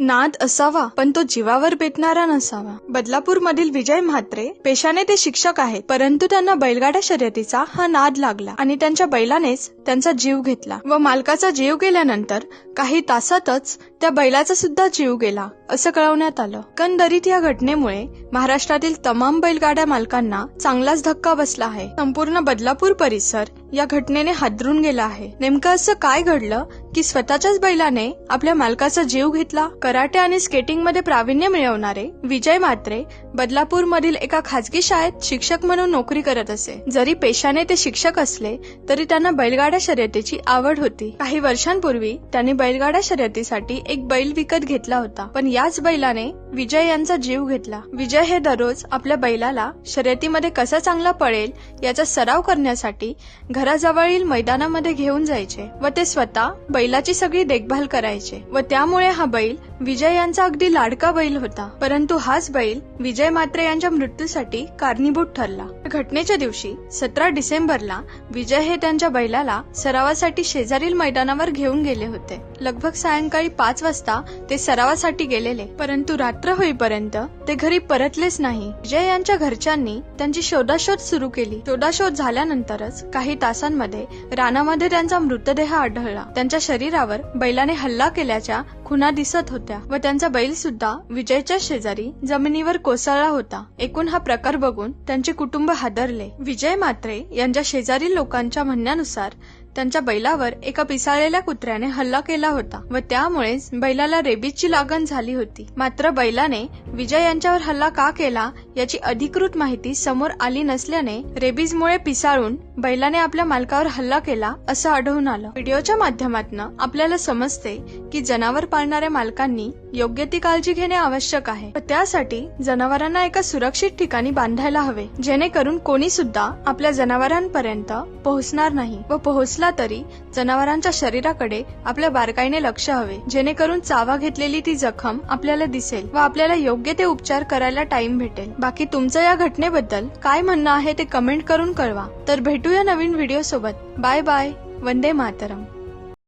नाद असावा पण तो जीवावर बेतणारा नसावा. बदलापूर मधील विजय म्हात्रे पेशाने ते शिक्षक आहेत परंतु त्यांना बैलगाड्या शर्यतीचा हा नाद लागला आणि त्यांच्या बैलानेच त्यांचा जीव घेतला व मालकाचा जीव गेल्यानंतर काही तासातच त्या बैलाचा सुद्धा जीव गेला असं कळवण्यात आलं. कंदरीत या घटनेमुळे महाराष्ट्रातील तमाम बैलगाड्या मालकांना चांगलाच धक्का बसला आहे. संपूर्ण बदलापूर परिसर या घटनेने हादरून गेला आहे. नेमकं असं काय घडलं की स्वतःच्याच बैलाने आपल्या मालकाचा जीव घेतला. कराटे आणि स्केटिंगमध्ये प्रावीण्य मिळवणारे विजय मात्रे बदलापूर मधील एका खासगी शाळेत शिक्षक म्हणून नोकरी करत असे. जरी पेशाने ते शिक्षक असले तरी त्यांना बैलगाड्या शर्यतीची आवड होती. काही वर्षांपूर्वी त्यांनी बैलगाड्या शर्यतीसाठी एक बैल विकत घेतला होता. पण याच बैलाने विजय यांचा जीव घेतला. विजय हे दररोज आपल्या बैलाला शर्यतीमध्ये कसा चांगला पळेल याचा सराव करण्यासाठी घराजवळील मैदानामध्ये घेऊन जायचे व ते स्वतः बैलाची सगळी देखभाल करायचे व त्यामुळे हा बैल विजय यांचा अगदी लाडका बैल होता. परंतु हाच बैल विजय मात्रे यांच्या मृत्यूसाठी कारणीभूत ठरला. घटनेच्या दिवशी सतरा डिसेंबरला विजय हे त्यांच्या बैलाला सरावासाठी शेजारील मैदानावर घेऊन गेले होते. लगभग सायंकाळी पाच वाजता ते सरावासाठी गेलेले परंतु रात्र होईपर्यंत ते घरी परतलेच नाही. विजय यांच्या घरच्यांनी त्यांची शोधाशोध सुरू केली. शोधाशोध झाल्यानंतरच काही तासांमध्ये रानामध्ये त्यांचा मृतदेह आढळला. त्यांच्या शरीरावर बैलाने हल्ला केल्याच्या खुना दिसत होत्या व त्यांचा बैल सुद्धा विजयच्या शेजारी जमिनीवर कोसळला होता. एकूण हा प्रकार बघून त्यांचे कुटुंब हादरले. विजय मात्रे यांच्या शेजारील लोकांच्या म्हणण्यानुसार त्यांच्या बैलावर एका पिसाळलेल्या कुत्र्याने हल्ला केला होता व त्यामुळेच बैलाला रेबीजची लागण झाली होती. मात्र बैलाने विजय यांच्यावर हल्ला का केला याची अधिकृत माहिती समोर आली नसल्याने रेबीजमुळे पिसाळून बैलाने आपल्या मालकावर हल्ला केला असं आढळून आलं. व्हिडिओच्या माध्यमातून आपल्याला समजते की जनावर पाळणाऱ्या मालकांनी योग्य ती काळजी घेणे आवश्यक आहे व त्यासाठी जनावरांना एका सुरक्षित ठिकाणी बांधायला हवे जेणेकरून कोणी सुद्धा आपल्या जनावरांपर्यंत पोहोचणार नाही व पोहोच असला तरी जनावरांच्या शरीराकडे आपल्या बारकाईने लक्ष हवे. जेणेकरून चावा घेतलेली ती जखम आपल्याला दिसेल व आपल्याला योग्य ते उपचार करायला टाइम भेटेल. बाकी तुमचं या घटनेबद्दल काय म्हणणं आहे ते कमेंट करून कळवा. तर भेटूया नवीन व्हिडिओ सोबत. बाय बाय वंदे मातरम.